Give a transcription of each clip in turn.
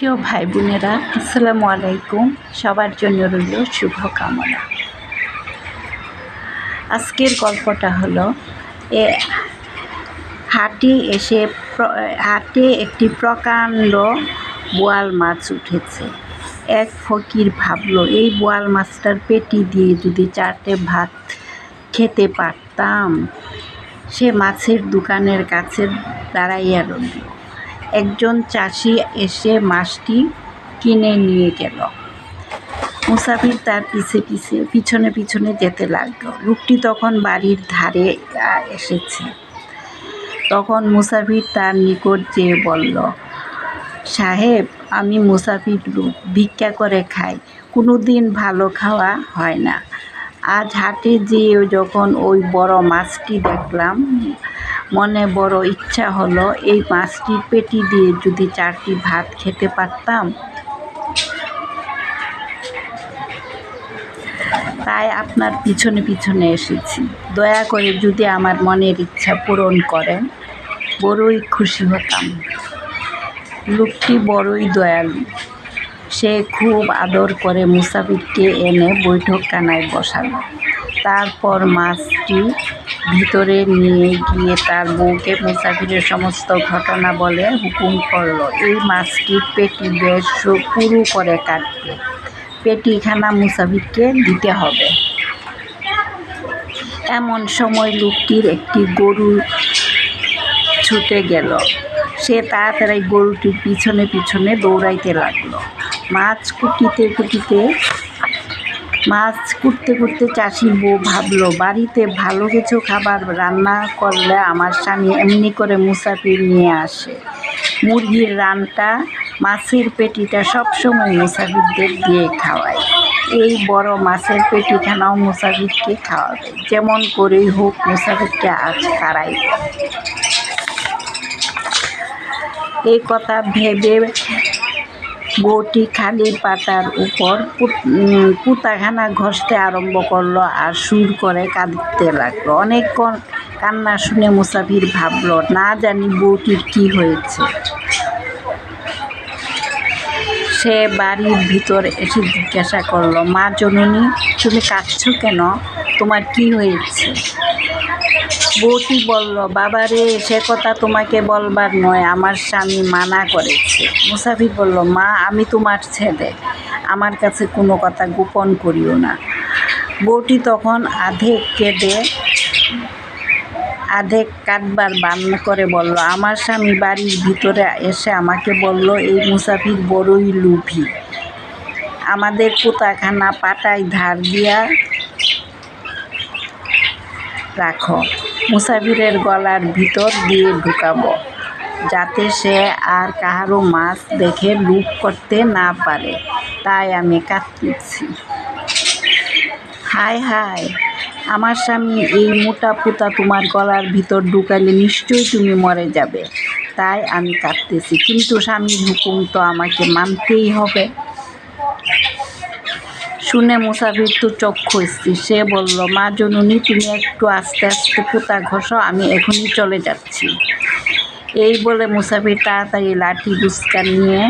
প্রিয় ভাই বোনেরা আসসালামু আলাইকুম। সবার জন্য রইল শুভকামনা। আজকের গল্পটা হলো, এ হাটে এসে হাটে একটি প্রকাণ্ড বোয়াল মাছ উঠেছে। এক ফকির ভাবলো, এই বোয়াল মাছটার পেটি দিয়ে যদি চারটে ভাত খেতে পারতাম, সে মাছের দোকানের কাছে দাঁড়াইয়া রইল। একজন চাষি এসে মাছটি কিনে নিয়ে গেল। মুসাফির তার পিছে পিছে, পিছনে পিছনে যেতে লাগল। লোকটি তখন বাড়ির ধারে এসেছে। তখন মুসাফির তার নিকট যেয়ে বলল, সাহেব, আমি মুসাফির লোক, ভিক্ষা করে খাই। কোনো দিন ভালো খাওয়া হয় না। আজ হাটে যেয়ে যখন ওই বড় মাছটি দেখলাম মনে বড় ইচ্ছা হলো এই মাছটির পেটি দিয়ে যদি চারটি ভাত খেতে পারতাম। তাই আপনার পিছনে পিছনে এসেছি। দয়া করে যদি আমার মনের ইচ্ছা পূরণ করেন, বড়ই খুশি হতাম। লোকটি বড়ই দয়ালু। সে খুব আদর করে মুসাফিরকে এনে বৈঠকখানায় বসালো। তারপর মাছটি ভিতরে নিয়ে গিয়ে তার বউকে মুসাফিরের সমস্ত ঘটনা বলে হুকুম করল। এই মাছটির পেটি বেশ পুরু করে কাটবে পেটিখানা মুসাফিরকে দিতে হবে। এমন সময় লোকটির একটি গরু ছুটে গেল। সে তাড়াতাড়ি গরুটির পিছনে পিছনে দৌড়াইতে লাগল। মাছ কুটিতে কুটিতে, মাছ কুটতে কুটতে চাষি বউ ভাবলো, বাড়িতে ভালো কিছু খাবার রান্না করলে আমার স্বামী এমনি করে মুসাফির নিয়ে আসে। মুরগির রানটা মাছের পেটিটা সবসময় মুসাফিরদের দিয়ে খাওয়ায়। এই বড় মাছের পেটিখানাও মুসাফিরকে খাওয়াবে। যেমন করেই হোক মুসাফিরকে আজ তারাই এই কথা ভেবে বউটি খালি পাতার উপর পুত- পুতাখানা ঘষতে আরম্ভ করল আর সুর করে কাঁদতে লাগল। অনেকক্ষণ কান্না শুনে মুসাফির ভাবলো, না জানি বউটির কি হয়েছে। সে বাড়ির ভিতর এসে জিজ্ঞাসা করল, মা জননী, তুমি কাঁদছো কেন? তোমার কি হয়েছে? বউটি বলল, বাবারে, সে কথা তোমাকে বলবার নয়, আমার স্বামী মানা করেছে। মুসাফির বলল, মা, আমি তোমার ছেলে, আমার কাছে কোনো কথা গোপন করিও না। বউটি তখন আধেক কেঁদে, আধেক কাটবার বান করে বলল, আমার স্বামী বাড়ির ভিতরে এসে আমাকে বলল, এই মুসাফির বড়ই লুভি। আমাদের পোতাখানা পাটায় ধার দিয়া রাখো। মুসাফিরের গলার ভিতর দিয়ে ঢুকাবো, যাতে সে আর কাহারও মাছ দেখে লুপ করতে না পারে। তাই আমি কাঁদতেছি। হায় হায়, আমার স্বামী এই মোটা পুতা তোমার গলার ভিতর ঢুকালে নিশ্চয়ই তুমি মরে যাবে। তাই আমি কাঁদতেছি, কিন্তু স্বামীর হুকুম তো আমাকে মানতেই হবে। শুনে মুসাফির তো চক্ষু স্থির। সে বলল, মা জননী, তুমি একটু আস্তে আস্তে পুতা ঘষো, আমি এখনই চলে যাচ্ছি। এই বলে মুসাফির তাড়াতাড়ি লাঠি বুসকা নিয়ে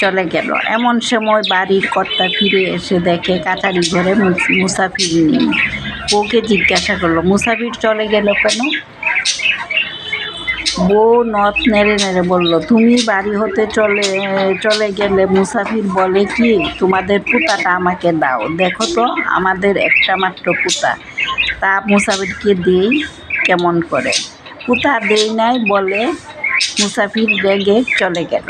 চলে গেল। এমন সময় বাড়ির কর্তা ফিরে এসে দেখে কাটারি ঘরে মুসাফির নেই। বউকে জিজ্ঞাসা করল, মুসাফির চলে গেল কেন? বউ নথ নেড়ে নেড়ে বলল, তুমি বাড়ি হতে চলে চলে গেলে মুসাফির বলে কি, তোমাদের পুতাটা আমাকে দাও। দেখো তো, আমাদের একটা মাত্র পুতা। তা মুসাফিরকে দেই কেমন করে? পুতা দেই নাই বলে মুসাফির রেগে চলে গেল।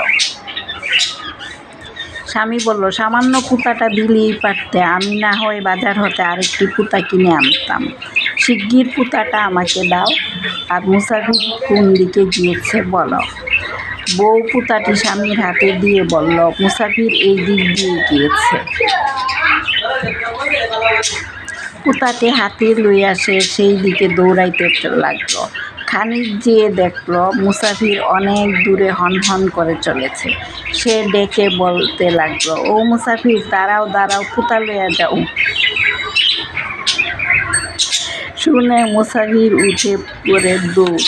স্বামী বলল, সামান্য পুতাটা দিলেই পারতে, আমি না হয় বাজার হতে আরেকটি পুতা কিনে আনতাম। শিগগির পুতাটা আমাকে দাও আর মুসাফির কোন দিকে গিয়েছে বলো। বউ পুতাটি স্বামীর হাতে দিয়ে বলল, মুসাফির এই দিক দিয়ে গিয়েছে। পুতাটি হাতে লইয়া সে সেই দিকে দৌড়াইতে লাগল। খানিক যেয়ে দেখল, মুসাফির অনেক দূরে হন হন করে চলেছে। সে ডেকে বলতে লাগল, ও মুসাফির, দাঁড়াও দাঁড়াও, পুতা লইয়া যাও। শুনে মুসাফির উঠে পড়ে দৌড়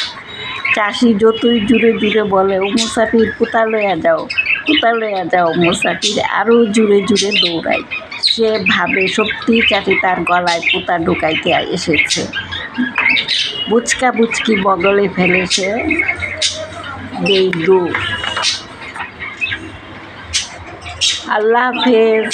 চাষি যতই জুড়ে জুড়ে বলে, ও মুসাফির কোথা লইয়া যাও? কোথা লইয়া যাও মুসাফির? আরও জুড়ে জুড়ে দৌড়ায়। সে ভাবে, সত্যি চাষি তার গলায় পোতা ঢুকাইতে এসেছে। বুচকা বুচকি বগলে ফেলেছে দেই দৌড় আল্লাহ হাফেজ।